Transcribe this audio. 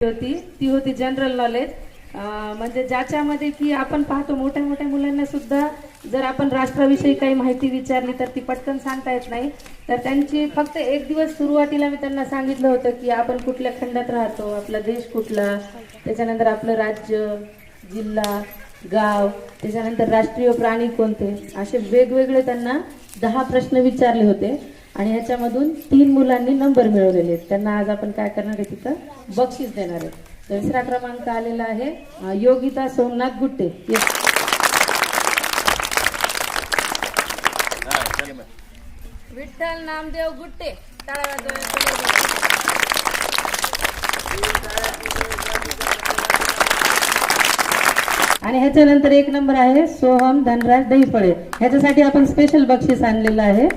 होती ती होती जनरल नॉलेज म्हणजे ज्याच्यामध्ये की आपण पाहतो मोठ्या मोठ्या मुलांना सुद्धा जर आपण राष्ट्राविषयी काही माहिती विचारली तर ती पटकन सांगता येत नाही. तर त्यांची फक्त एक दिवस सुरुवातीला मी त्यांना सांगितलं होतं की आपण कुठल्या खंडात राहतो आपला देश कुठला त्याच्यानंतर आपलं राज्य जिल्हा गाव त्याच्यानंतर राष्ट्रीय प्राणी कोणते असे वेगवेगळे त्यांना दहा प्रश्न विचारले होते. आणि ह्याच्यामधून तीन मुलांनी नंबर मिळवलेले आहेत. त्यांना आज आपण काय करणार आहे तिथं? बक्षीस देणार आहे तर दुसरा क्रमांक आलेला आहे योगिता सोमनाथ गुट्टे. विठ्ठल नामदेव गुट्टे. आणि ह्याच्यानंतर एक नंबर आहे सोहम धनराज दहीफळे. ह्याच्यासाठी आपण स्पेशल बक्षीस आणलेलं आहे.